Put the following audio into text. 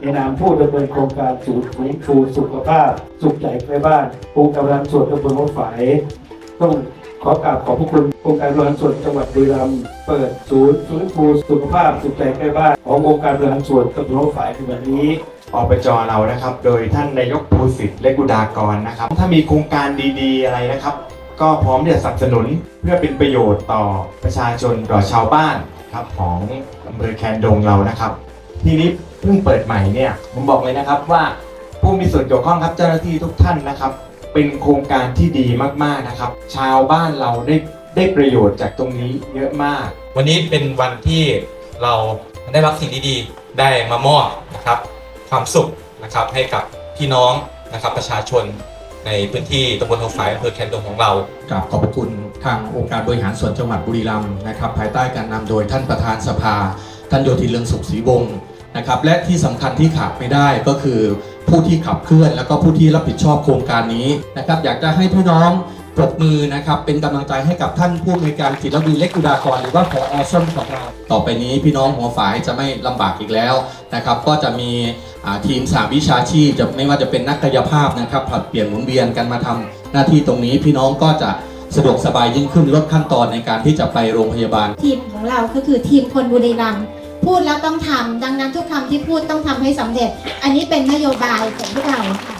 ในนามผู้ดำเนินโครงการศูนย์ฟื้นฟูสุขภาพ สุขใจใกล้บ้านองค์การบริหารส่วนตำบลหัวฝายต้องขอกราบขอบพระคุณองค์การบริหารส่วนจังหวัดบุรีรัมย์เปิดศูนย์ฟื้นฟูสุขภาพสุขใจใกล้บ้านขององค์การบริหารส่วนตำบลหัวฝายในวันนี้อบจเรานะครับ โดยท่านนายกภูสิทธิ์และกุดากรนะครับ ถ้ามีโครงการดีๆ อะไรนะครับ ก็พร้อมที่จะสนับสนุนเพื่อเป็นประโยชน์ต่อประชาชนต่อชาวบ้านครับของอำเภอแคนดงเรานะครับ ทีนี้เพิ่งเปิดใหม่เนี่ยผมบอกเลยนะครับว่าผู้มีส่วนเกี่ยวข้องครับเจ้าหน้าที่ทุกท่านนะครับ เป็นโครงการที่ดีมากๆนะครับ ชาวบ้านเราได้ได้ประโยชน์จากตรงนี้เยอะมาก วันนี้เป็นวันที่เราได้รับสิ่งดีๆ ได้มามอบนะครับความสุขนะครับให้กับพี่น้องนะครับประชาชนในพื้นที่ตำบลหัวฝายอำเภอแคนดงของเรากราบขอบพระคุณทางองค์การบริหารส่วนจังหวัดบุรีรัมย์นะครับ ภายใต้การนำโดยท่านประธานสภา ท่านโยธินเรืองสุขศรีวงศ์นะครับและที่สำคัญที่ขาดไม่ได้ก็คือผู้ที่ขับเคลื่อน แล้วก็ผู้ที่รับผิดชอบโครงการนี้นะครับอยากจะให้พี่น้องปรบมือนะครับเป็นกำลังใจให้กับท่านผู้อำนวยการจิตรวีเล็กกุดากรหรือว่าพออส้มของเรา ต่อไปนี้พี่น้องหัวฝ่ายจะไม่ลำบากอีกแล้วนะครับก็จะมีทีมสามวิชาชีพจะไม่ว่าจะเป็นนักกายภาพนะครับผลัดเปลี่ยนหมุนเวียนกันมาทำหน้าที่ตรงนี้พี่น้องก็จะ สะดวกสบายยิ่งขึ้นลดขั้นตอนในการที่จะไปโรงพยาบาล ทีมของเราก็คือทีมคนบุรีรัมย์พูดแล้วต้องทำดังนั้นทุกคำที่พูดต้องทำให้สำเร็จ อันนี้เป็นนโยบายของพวกเราค่ะ